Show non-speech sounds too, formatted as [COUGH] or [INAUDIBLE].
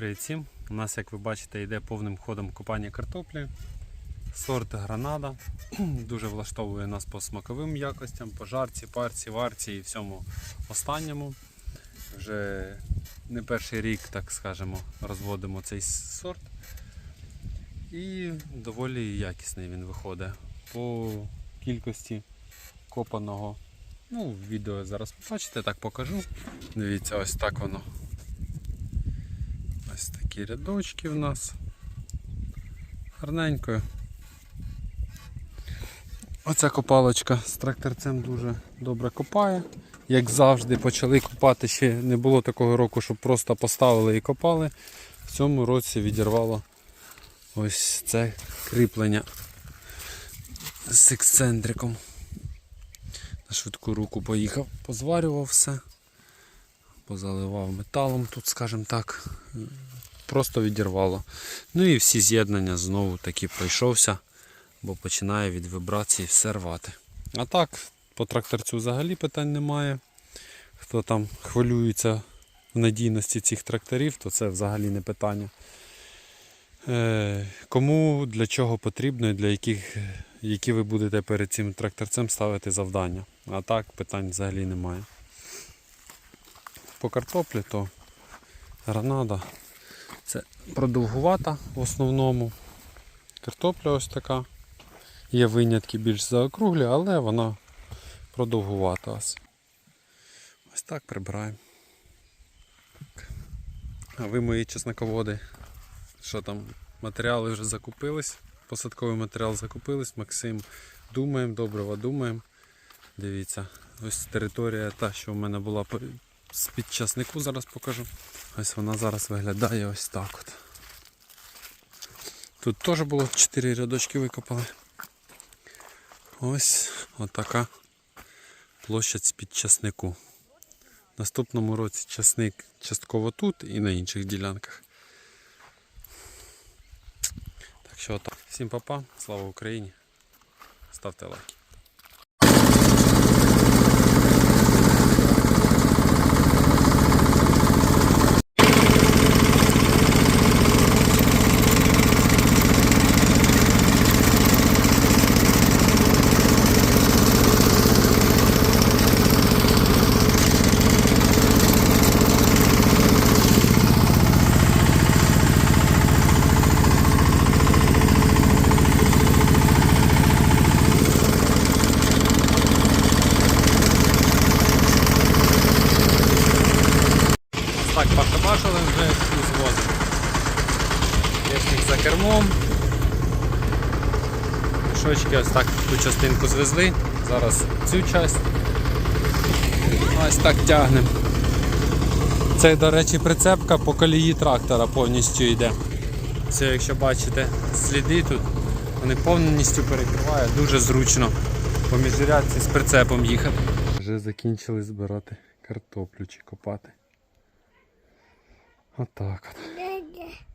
Привіт всім! У нас, як ви бачите, йде повним ходом копання картоплі. Сорт гранада. [CLEARS THROAT] Дуже влаштовує нас по смаковим якостям, по жарці, парці, варці і всьому останньому. Вже не перший рік, так скажемо, розводимо цей сорт. І доволі якісний він виходить. По кількості копаного. Ну, відео зараз побачите, так покажу. Дивіться, ось так воно такі рядочки в нас. Гарненько. Оця копалочка з тракторцем дуже добре копає. Як завжди, почали копати ще не було такого року, щоб просто поставили і копали. В цьому році відірвало ось це кріплення з ексцентриком. На швидку руку поїхав, позварював все позаливав металом тут, скажімо так, просто відірвало. Ну і всі з'єднання знову таки пройшовся, бо починає від вібрації все рвати. А так, по тракторцю взагалі питань немає. Хто там хвилюється в надійності цих тракторів, то це взагалі не питання. Е, Кому для чого потрібно і для яких, які ви будете перед цим тракторцем ставити завдання. А так питань взагалі немає по картоплі, то гранада це продовгувата в основному. Картопля ось така. Є винятки більш заокруглі, але вона продовгувата. Ось, ось так прибираємо. А ви мої чесноководи. Що там? Матеріали вже закупились. Посадковий матеріал закупились. Максим думаємо, доброго думаємо. Дивіться, ось територія та, що в мене була з-під часнику зараз покажу. Ось вона зараз виглядає ось так от. Тут теж було 4 рядочки викопали. Ось отака площа з-під часнику. Наступному році часник частково тут і на інших ділянках. Так що отак. Всім папа, слава Україні. Ставте лайки. Так, покабашили вже і звозимо. Вісник за кермом. Мішочки ось так ту частинку звезли. Зараз цю часть. Ось так тягнемо. Це, до речі, прицепка по колії трактора повністю йде. Це, якщо бачите, сліди тут, вони повністю перекривають, дуже зручно по міжрядці з прицепом їхати. Вже закінчили збирати картоплю чи копати. Отак от. Так от.